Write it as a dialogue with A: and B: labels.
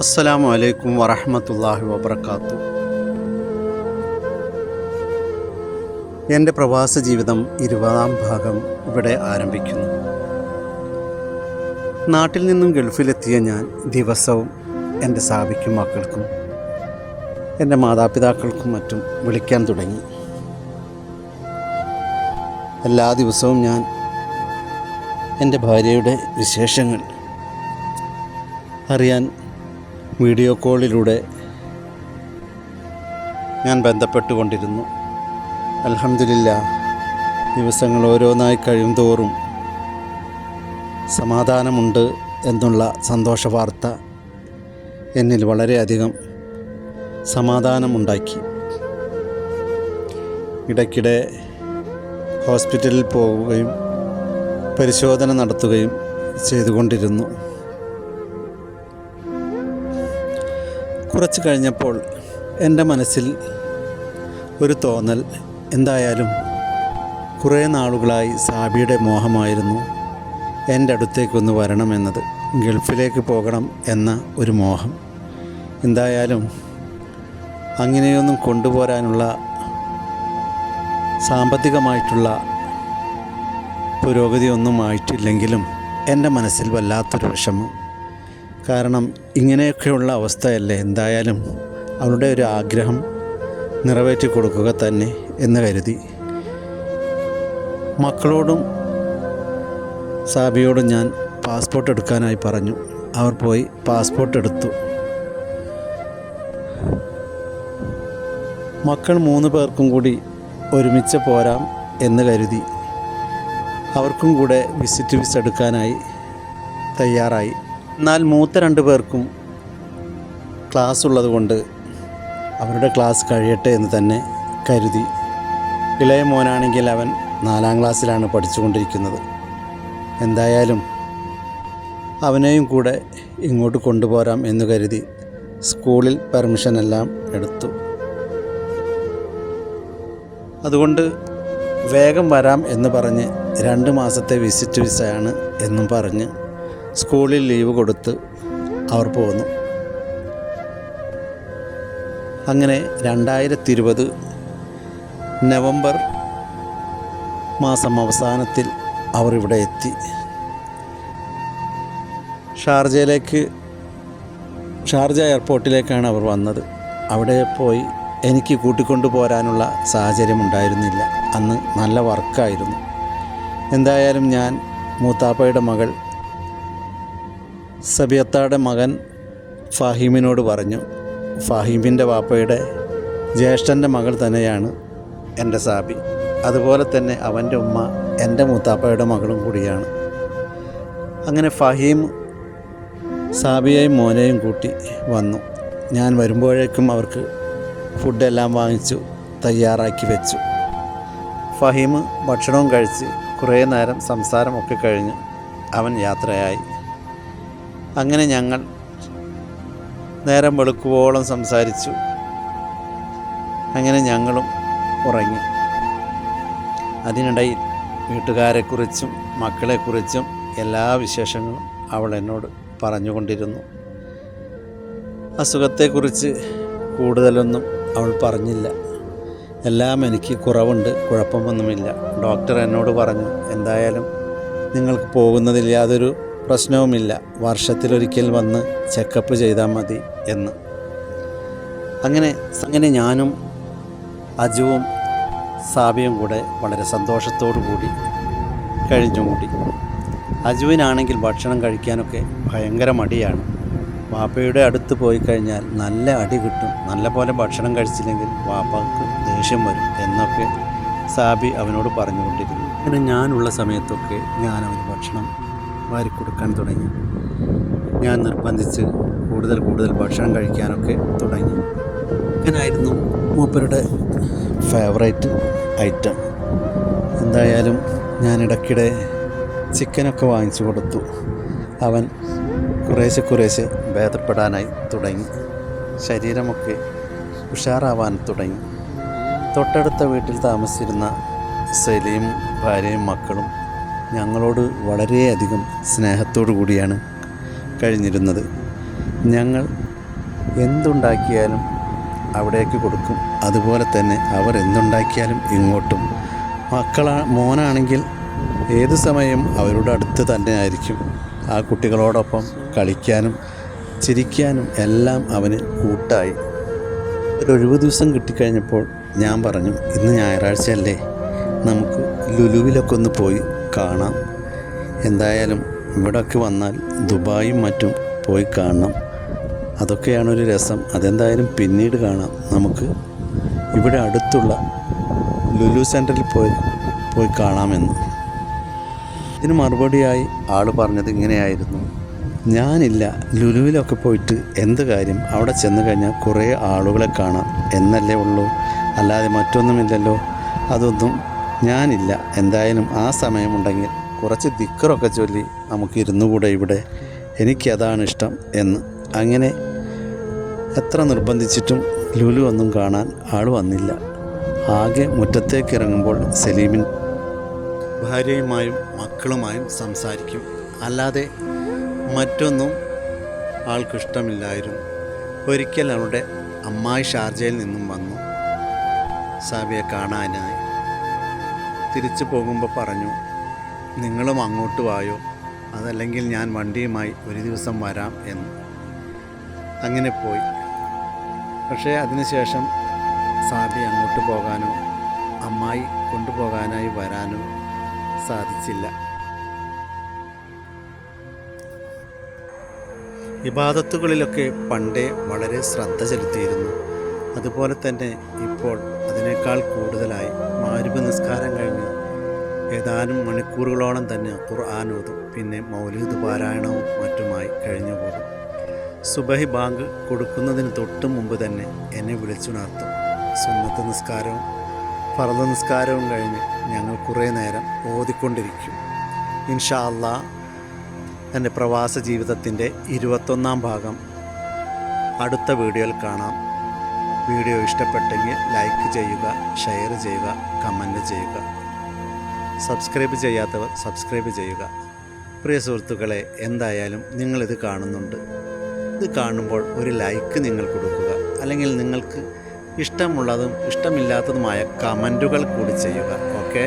A: അസ്സലാമു അലൈക്കും വറഹമത്തല്ലാഹി വബർക്കാത്തു എന്റെ പ്രവാസ ജീവിതം ഇരുപതാം ഭാഗം ഇവിടെ ആരംഭിക്കുന്നു. നാട്ടിൽ നിന്നും ഗൾഫിലെത്തിയ ഞാൻ ദിവസവും എന്റെ സാബിക്കും മക്കൾക്കും എന്റെ മാതാപിതാക്കൾക്കും മറ്റും വിളിക്കാൻ തുടങ്ങി. എല്ലാ ദിവസവും ഞാൻ എന്റെ ഭാര്യയുടെ വിശേഷങ്ങൾ അറിയാൻ വീഡിയോ കോളിലൂടെ ഞാൻ ബന്ധപ്പെട്ടുകൊണ്ടിരുന്നു. അലഹമില്ല ദിവസങ്ങൾ ഓരോന്നായി കഴിയും തോറും സമാധാനമുണ്ട് എന്നുള്ള സന്തോഷ വാർത്ത എന്നിൽ വളരെയധികം സമാധാനമുണ്ടാക്കി. ഇടയ്ക്കിടെ ഹോസ്പിറ്റലിൽ പോവുകയും പരിശോധന നടത്തുകയും ചെയ്തുകൊണ്ടിരുന്നു. കുറച്ച് കഴിഞ്ഞപ്പോൾ എന്റെ മനസ്സിൽ ഒരു തോന്നൽ എന്തായാലും കുറേ നാളുകളായി സാബിയുടെ മോഹമായിരുന്നു എന്റെ അടുത്തേക്കൊന്ന് വരണമെന്നത് ഗൾഫിലേക്ക് പോകണം എന്ന ഒരു മോഹം. എന്തായാലും അങ്ങനെയൊന്നും കൊണ്ടുപോരാനുള്ള സാമ്പത്തികമായിട്ടുള്ള പുരോഗതിയൊന്നും ആയിട്ടില്ലെങ്കിലും എന്റെ മനസ്സിൽ വല്ലാത്തൊരു വിഷമം കാരണം ഇങ്ങനെയൊക്കെയുള്ള അവസ്ഥയല്ലേ എന്തായാലും അവളുടെ ഒരു ആഗ്രഹം നിറവേറ്റി കൊടുക്കുക തന്നെ എന്ന് കരുതി. മക്കളോടും സാബിയോടും ഞാൻ പാസ്പോർട്ട് എടുക്കാനായി പറഞ്ഞു. അവർ പോയി പാസ്പോർട്ട് എടുത്തു. മക്കൾ മൂന്ന് പേർക്കും കൂടി ഒരുമിച്ച് പോരാം എന്ന് കരുതി. അവർക്കും കൂടെ വിസിറ്റ് വിസ എടുക്കാനായി തയ്യാറായി. എന്നാൽ മൂത്ത രണ്ട് പേർക്കും ക്ലാസ് ഉള്ളതുകൊണ്ട് അവരുടെ ക്ലാസ് കഴിയട്ടെ എന്ന് തന്നെ കരുതി. ഇളയ മോനാണെങ്കിൽ അവൻ നാലാം ക്ലാസ്സിലാണ് പഠിച്ചുകൊണ്ടിരിക്കുന്നത്. എന്തായാലും അവനെയും കൂടെ ഇങ്ങോട്ട് കൊണ്ടുപോരാം എന്ന് കരുതി സ്കൂളിൽ പെർമിഷൻ എല്ലാം എടുത്തു. അതുകൊണ്ട് വേഗം വരാം എന്ന് പറഞ്ഞ് രണ്ട് മാസത്തെ വിസിറ്റ് വിസയാണ് എന്നും പറഞ്ഞ് സ്കൂളിൽ ലീവ് കൊടുത്ത് അവർ പോന്നു. അങ്ങനെ രണ്ടായിരത്തി ഇരുപത് നവംബർ മാസം അവസാനത്തിൽ അവർ ഇവിടെ എത്തി. ഷാർജയിലേക്ക് ഷാർജ എയർപോർട്ടിലേക്കാണ് അവർ വന്നത്. അവിടെ പോയി എനിക്ക് കൂട്ടിക്കൊണ്ടു പോരാനുള്ള സാഹചര്യം ഉണ്ടായിരുന്നില്ല. അന്ന് നല്ല വർക്കായിരുന്നു. എന്തായാലും ഞാൻ മൂത്താപ്പയുടെ മകൾ സബിയത്താടെ മകൻ ഫാഹിമിനോട് പറഞ്ഞു ഫാഹിമിന്റെ വാപ്പയുടെ ജ്യേഷ്ഠന്റെ മകൾ തന്നെയാണ് എന്റെ സാബി. അതുപോലെ തന്നെ അവന്റെ ഉമ്മ എന്റെ മൂത്താപ്പയുടെ മകളും കൂടിയാണ്. അങ്ങനെ ഫഹീം സാബിയെയും മോനെയും കൂട്ടി വന്നു. ഞാൻ വരുമ്പോഴേക്കും അവർക്ക് ഫുഡെല്ലാം വാങ്ങിച്ചു തയ്യാറാക്കി വെച്ചു. ഫഹീം ഭക്ഷണവും കഴിച്ച് കുറേ നേരം സംസാരമൊക്കെ കഴിഞ്ഞ് അവൻ യാത്രയായി. അങ്ങനെ ഞങ്ങൾ നേരം വെളുക്കുവോളം സംസാരിച്ചു. അങ്ങനെ ഞങ്ങളും ഉറങ്ങി. അതിനിടയിൽ വീട്ടുകാരെക്കുറിച്ചും മക്കളെക്കുറിച്ചും എല്ലാ വിശേഷങ്ങളും അവൾ എന്നോട് പറഞ്ഞുകൊണ്ടിരുന്നു. അസുഖത്തെക്കുറിച്ച് കൂടുതലൊന്നും അവൾ പറഞ്ഞില്ല. എല്ലാം എനിക്ക് കുറവുണ്ട് കുഴപ്പമൊന്നുമില്ല. ഡോക്ടർ എന്നോട് പറഞ്ഞു എന്തായാലും നിങ്ങൾക്ക് പോകുന്നതിൽ യാതൊരു പ്രശ്നവുമില്ല. വർഷത്തിലൊരിക്കൽ വന്ന് ചെക്കപ്പ് ചെയ്താൽ മതി എന്ന്. അങ്ങനെ അങ്ങനെ ഞാനും അജുവും സാബിയും കൂടെ വളരെ സന്തോഷത്തോടു കൂടി കഴിഞ്ഞുകൂടി അജുവിനാണെങ്കിൽ ഭക്ഷണം കഴിക്കാനൊക്കെ ഭയങ്കര മടിയാണ്. വാപ്പയുടെ അടുത്ത് പോയി കഴിഞ്ഞാൽ നല്ല അടി കിട്ടും. നല്ല പോലെ ഭക്ഷണം കഴിച്ചില്ലെങ്കിൽ വാപ്പക്ക് ദേഷ്യം വരും എന്നൊക്കെ സാബി അവനോട് പറഞ്ഞുകൊണ്ടിരുന്നു. അങ്ങനെ ഞാനുള്ള സമയത്തൊക്കെ ഞാൻ അവന് ഭക്ഷണം വാരി കൊടുക്കാൻ തുടങ്ങി. ഞാൻ നിർബന്ധിച്ച് കൂടുതൽ കൂടുതൽ ഭക്ഷണം കഴിക്കാനൊക്കെ തുടങ്ങി. അങ്ങനായിരുന്നു മൂപ്പരുടെ ഫേവറേറ്റ് ഐറ്റം എന്തായാലും ഞാൻ ഇടയ്ക്കിടെ ചിക്കനൊക്കെ വാങ്ങിച്ചു കൊടുത്തു. അവൻ കുറേശ്ശെ കുറേശ്ശെ ഭേദപ്പെടാനായി തുടങ്ങി. ശരീരമൊക്കെ ഉഷാറാവാൻ തുടങ്ങി. തൊട്ടടുത്ത വീട്ടിൽ താമസിച്ചിരുന്ന സലീം ഭാര്യയും മക്കളും ഞങ്ങളോട് വളരെയധികം സ്നേഹത്തോടു കൂടിയാണ് കഴിഞ്ഞിരുന്നത്. ഞങ്ങൾ എന്തുണ്ടാക്കിയാലും അവിടേക്ക് കൊടുക്കും. അതുപോലെ തന്നെ അവർ എന്തുണ്ടാക്കിയാലും ഇങ്ങോട്ടും. മക്കളാ മോനാണെങ്കിൽ ഏത് സമയം അവരുടെ അടുത്ത് തന്നെ ആയിരിക്കും. ആ കുട്ടികളോടൊപ്പം കളിക്കാനും ചിരിക്കാനും എല്ലാം അവന് കൂട്ടായി. ഒരു ഒഴിവ് ദിവസം കിട്ടിക്കഴിഞ്ഞപ്പോൾ ഞാൻ പറഞ്ഞു ഇന്ന് ഞായറാഴ്ചയല്ലേ. നമുക്ക് ലുലുവിലൊക്കെ ഒന്ന് പോയി കാണാം. എന്തായാലും ഇവിടൊക്കെ വന്നാൽ ദുബായും മറ്റും പോയി കാണണം. അതൊക്കെയാണ് ഒരു രസം. അതെന്തായാലും പിന്നീട് കാണാം. നമുക്ക് ഇവിടെ അടുത്തുള്ള ലുലു സെന്ററിൽ പോയി പോയി കാണാമെന്ന്. ഇതിന് മറുപടിയായി ആൾ പറഞ്ഞത് ഇങ്ങനെയായിരുന്നു. ഞാനില്ല ലുലുവിലൊക്കെ പോയിട്ട് എന്ത് കാര്യം അവിടെ ചെന്ന് കഴിഞ്ഞാൽ കുറേ ആളുകളെ കാണാം എന്നല്ലേ ഉള്ളൂ. അല്ലാതെ മറ്റൊന്നുമില്ലല്ലോ. അതൊന്നും ഞാനില്ല. എന്തായാലും ആ സമയമുണ്ടെങ്കിൽ കുറച്ച് ദിക്കറൊക്കെ ചൊല്ലി നമുക്ക് ഇരുന്നുകൂടെ ഇവിടെ. എനിക്കതാണ് ഇഷ്ടം എന്ന്. അങ്ങനെ എത്ര നിർബന്ധിച്ചിട്ടും ലുലു ഒന്നും കാണാൻ ആൾ വന്നില്ല. ആകെ മുറ്റത്തേക്ക് ഇറങ്ങുമ്പോൾ സലീമിൻ ഭാര്യയുമായും മക്കളുമായും സംസാരിക്കും. അല്ലാതെ മറ്റൊന്നും ആൾക്കിഷ്ടമില്ലായിരുന്നു. ഒരിക്കൽ അവളുടെ അമ്മായി ഷാർജയിൽ നിന്നും വന്നു. സാബിയെ കാണാനായി. തിരിച്ചു പോകുമ്പോൾ പറഞ്ഞു നിങ്ങളും അങ്ങോട്ട് വായോ? അതല്ലെങ്കിൽ ഞാൻ വണ്ടിയുമായി ഒരു ദിവസം വരാം എന്ന്. അങ്ങനെ പോയി. പക്ഷേ അതിനുശേഷം സാബി അങ്ങോട്ട് പോകാനോ അമ്മായി കൊണ്ടുപോകാനായി വരാനോ സാധിച്ചില്ല. വിവാദത്തുകളിലൊക്കെ പണ്ടേ വളരെ ശ്രദ്ധ ചെലുത്തിയിരുന്നു. അതുപോലെ തന്നെ ഇപ്പോൾ അതിനേക്കാൾ കൂടുതലായി. മാരുബ് നിസ്കാരം കഴിഞ്ഞ് ഏതാനും മണിക്കൂറുകളോളം തന്നെ ഖുർആൻ ഓതും പിന്നെ മൗലൂദ് പാരായണവും മറ്റുമായി കഴിഞ്ഞു പോകും. സുബഹി ബാങ്ക് കൊടുക്കുന്നതിന് തൊട്ട് മുമ്പ് തന്നെ എന്നെ വിളിച്ചുണർത്തും. സുന്നത്ത് നിസ്കാരവും ഫറദ നിസ്കാരവും കഴിഞ്ഞ് ഞങ്ങൾ കുറേ നേരം ഓതിക്കൊണ്ടിരിക്കും. ഇൻഷാ അല്ലാ എന്റെ പ്രവാസ ജീവിതത്തിന്റെ ഇരുപത്തൊന്നാം ഭാഗം അടുത്ത വീഡിയോയിൽ കാണാം. വീഡിയോ ഇഷ്ടപ്പെട്ടെങ്കിൽ ലൈക്ക് ചെയ്യുക ഷെയർ ചെയ്യുക കമന്റ് ചെയ്യുക. സബ്സ്ക്രൈബ് ചെയ്യാത്തവർ സബ്സ്ക്രൈബ് ചെയ്യുക. പ്രിയ സുഹൃത്തുക്കളെ എന്തായാലും നിങ്ങളിത് കാണുന്നുണ്ട്. ഇത് കാണുമ്പോൾ ഒരു ലൈക്ക് നിങ്ങൾ കൊടുക്കുക. അല്ലെങ്കിൽ നിങ്ങൾക്ക് ഇഷ്ടമുള്ളതും ഇഷ്ടമില്ലാത്തതുമായ കമന്റുകൾ കൂടി ചെയ്യുക. ഓക്കെ?